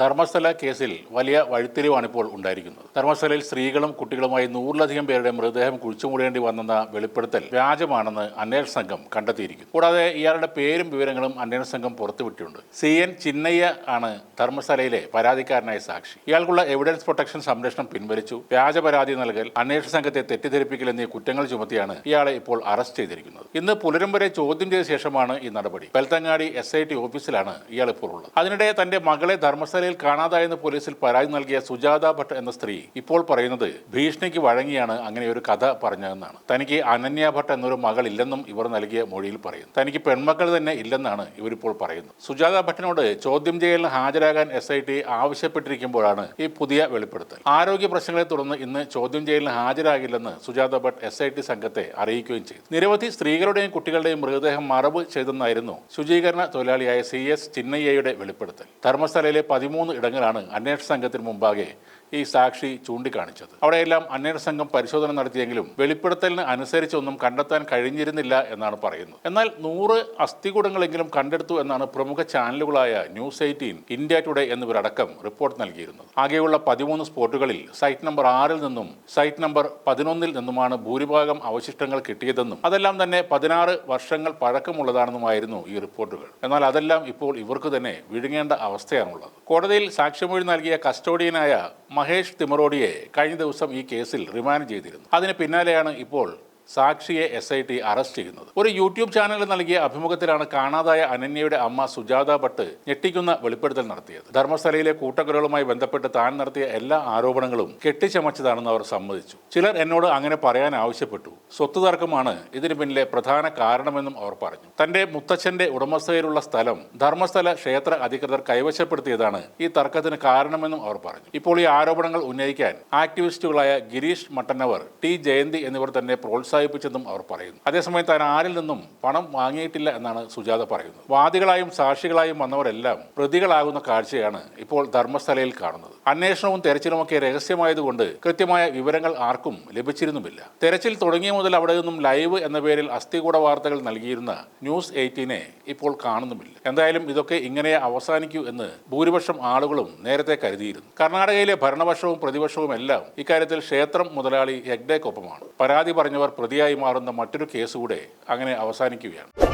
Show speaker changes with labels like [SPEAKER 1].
[SPEAKER 1] ധർമ്മസ്ഥല കേസിൽ വലിയ വഴിത്തിരിവാണ് ഇപ്പോൾ ഉണ്ടായിരിക്കുന്നത്. ധർമ്മസ്ഥലയിൽ സ്ത്രീകളും കുട്ടികളുമായി നൂറിലധികം പേരുടെ മൃതദേഹം കുഴിച്ചുമൂടേണ്ടി വന്നെന്ന വെളിപ്പെടുത്തൽ വ്യാജമാണെന്ന് അന്വേഷണ സംഘം കണ്ടെത്തിയിരിക്കുന്നു. കൂടാതെ ഇയാളുടെ പേരും വിവരങ്ങളും അന്വേഷണ സംഘം പുറത്തുവിട്ടിട്ടുണ്ട്. സി. എൻ. ചിന്നയ്യ ആണ് ധർമ്മസ്ഥലയിലെ പരാതിക്കാരനായ സാക്ഷി. ഇയാൾക്കുള്ള എവിഡൻസ് പ്രൊട്ടക്ഷൻ സംരക്ഷണം പിൻവലിച്ചു. വ്യാജ പരാതി നൽകൽ അന്വേഷണ സംഘത്തെ തെറ്റിദ്ധരിപ്പിക്കൽ എന്നീ കുറ്റങ്ങൾ ചുമത്തിയാണ് ഇയാളെ ഇപ്പോൾ അറസ്റ്റ് ചെയ്തിരിക്കുന്നത്. ഇന്ന് പുലരും വരെ ചോദ്യം ചെയ്ത ശേഷമാണ് ഈ നടപടി. പെൽത്തങ്ങാടി എസ് ഐ ടി ഓഫീസിലാണ് ഇയാൾ ഇപ്പോൾ ഉള്ളത്. അതിനിടെ തന്റെ മകളെ ധർമ്മസ്ഥലയിൽ കാണാതായെന്ന് പോലീസിൽ പരാതി നൽകിയ സുജാത ഭട്ട് എന്ന സ്ത്രീ ഇപ്പോൾ പറയുന്നത് ഭീഷണിക്ക് വഴങ്ങിയാണ് അങ്ങനെ ഒരു കഥ പറഞ്ഞതെന്നാണ്. തനിക്ക് അനന്യ ഭട്ട് എന്നൊരു മകൾ ഇല്ലെന്നും ഇവർ നൽകിയ മൊഴിയിൽ പറയുന്നു തനിക്ക് പെൺമക്കൾ തന്നെ ഇല്ലെന്നാണ് ഇവരിപ്പോൾ പറയുന്നത്. സുജാത ഭട്ടിനോട് ചോദ്യം ചെയ്യലിന് ഹാജരാകാൻ എസ് ഐ ടി ആവശ്യപ്പെട്ടിരിക്കുമ്പോഴാണ് ഈ പുതിയ വെളിപ്പെടുത്തൽ. ആരോഗ്യ പ്രശ്നങ്ങളെ തുടർന്ന് ഇന്ന് ചോദ്യം ചെയ്യലിന് ഹാജരാകില്ലെന്ന് Sujatha Bhat S I T സംഘത്തെ അറിയിക്കുകയും ചെയ്തു. നിരവധി സ്ത്രീകളുടെയും കുട്ടികളുടെയും മൃതദേഹം മറവ് ചെയ്തെന്നായിരുന്നു ശുചീകരണ തൊഴിലാളിയായ സി എസ് ചിന്നയ്യയുടെ വെളിപ്പെടുത്തൽ. ധർമ്മസ്ഥലയിലെ പതിമൂന്ന് ഇടങ്ങളാണ് അന്വേഷണ സംഘത്തിന് മുമ്പാകെ ഈ സാക്ഷി ചൂണ്ടിക്കാണിച്ചത്. അവിടെയെല്ലാം അന്വേഷണ സംഘം പരിശോധന നടത്തിയെങ്കിലും വെളിപ്പെടുത്തലിന് അനുസരിച്ചൊന്നും കണ്ടെത്താൻ കഴിഞ്ഞിരുന്നില്ല എന്നാണ് പറയുന്നത്. എന്നാൽ നൂറ് അസ്ഥികൂടങ്ങളെങ്കിലും കണ്ടെടുത്തു എന്നാണ് പ്രമുഖ ചാനലുകളായ ന്യൂസ് എയ്റ്റീൻ ഇന്ത്യ ടുഡേ എന്നിവരടക്കം റിപ്പോർട്ട് നൽകിയിരുന്നത്. ആകെയുള്ള പതിമൂന്ന് സ്പോട്ടുകളിൽ സൈറ്റ് നമ്പർ ആറിൽ നിന്നും സൈറ്റ് നമ്പർ പതിനൊന്നിൽ നിന്നുമാണ് ഭൂരിഭാഗം അവശിഷ്ടങ്ങൾ കിട്ടിയതെന്നും അതെല്ലാം തന്നെ പതിനാറ് വർഷങ്ങൾ പഴക്കമുള്ളതാണെന്നുമായിരുന്നു ഈ റിപ്പോർട്ടുകൾ. എന്നാൽ അതെല്ലാം ഇപ്പോൾ ഇവർക്ക് തന്നെ വിഴുങ്ങേണ്ട അവസ്ഥയാണുള്ളത്. കോടതിയിൽ സാക്ഷിമൊഴി നൽകിയ കസ്റ്റോഡിയനായ മഹേഷ് തിമറോഡിയെ കഴിഞ്ഞ ദിവസം ഈ കേസിൽ റിമാൻഡ് ചെയ്തിരുന്നു. അതിന് പിന്നാലെയാണ് ഇപ്പോൾ സാക്ഷിയെ എസ് ഐ ടി അറസ്റ്റ് ചെയ്യുന്നത്. ഒരു യൂട്യൂബ് ചാനലിൽ നൽകിയ അഭിമുഖത്തിലാണ് കാണാതായ അനന്യയുടെ അമ്മ സുജാത ഭട്ട് ഞെട്ടിക്കുന്ന വെളിപ്പെടുത്തൽ നടത്തിയത്. ധർമ്മസ്ഥലയിലെ കൂട്ടക്കൊലകളുമായി ബന്ധപ്പെട്ട് താൻ നടത്തിയ എല്ലാ ആരോപണങ്ങളും കെട്ടിച്ചമച്ചതാണെന്ന് അവർ സമ്മതിച്ചു. ചിലർ എന്നോട് അങ്ങനെ പറയാൻ ആവശ്യപ്പെട്ടു. സ്വത്ത് തർക്കമാണ് ഇതിന് പിന്നിലെ പ്രധാന കാരണമെന്നും അവർ പറഞ്ഞു. തന്റെ മുത്തച്ഛന്റെ ഉടമസ്ഥയിലുള്ള സ്ഥലം ധർമ്മസ്ഥല ക്ഷേത്ര അധികൃതർ കൈവശപ്പെടുത്തിയതാണ് ഈ തർക്കത്തിന് കാരണമെന്നും അവർ പറഞ്ഞു. ഇപ്പോൾ ഈ ആരോപണങ്ങൾ ഉന്നയിക്കാൻ ആക്ടിവിസ്റ്റുകളായ ഗിരീഷ് മട്ടന്നവർ ടി ജയന്തി എന്നിവർ തന്നെ പ്രോത്സാഹിപ്പിച്ചെന്നും അവർ പറയുന്നു. അതേസമയം താൻ ആരിൽ നിന്നും പണം വാങ്ങിയിട്ടില്ല എന്നാണ് സുജാത പറയുന്നത്. വാദികളായും സാക്ഷികളായും വന്നവരെല്ലാം പ്രതികളാകുന്ന കാഴ്ചയാണ് ഇപ്പോൾ ധർമ്മസ്ഥലയിൽ കാണുന്നത്. അന്വേഷണവും തെരച്ചിലുമൊക്കെ രഹസ്യമായതുകൊണ്ട് കൃത്യമായ വിവരങ്ങൾ ആർക്കും ലഭിച്ചിരുന്നുമില്ല. തെരച്ചിൽ തുടങ്ങിയ മുതൽ അവിടെ നിന്നും ലൈവ് എന്ന പേരിൽ അസ്ഥികൂട വാർത്തകൾ നൽകിയിരുന്ന ന്യൂസ് എയ്റ്റീനെ ഇപ്പോൾ കാണുന്നുമില്ല. എന്തായാലും ഇതൊക്കെ ഇങ്ങനെ അവസാനിക്കൂ എന്ന് ഭൂരിപക്ഷം ആളുകളും നേരത്തെ കരുതിയിരുന്നു. കർണാടകയിലെ ഭരണപക്ഷവും പ്രതിപക്ഷവും എല്ലാം ഇക്കാര്യത്തിൽ ക്ഷേത്രം മുതലാളി ഹെഗ്ഡേക്കൊപ്പമാണ് പരാതി പറഞ്ഞവർ പ്രതിയായി മാറുന്ന മറ്റൊരു കേസ് കൂടെ അങ്ങനെ അവസാനിക്കുകയാണ്.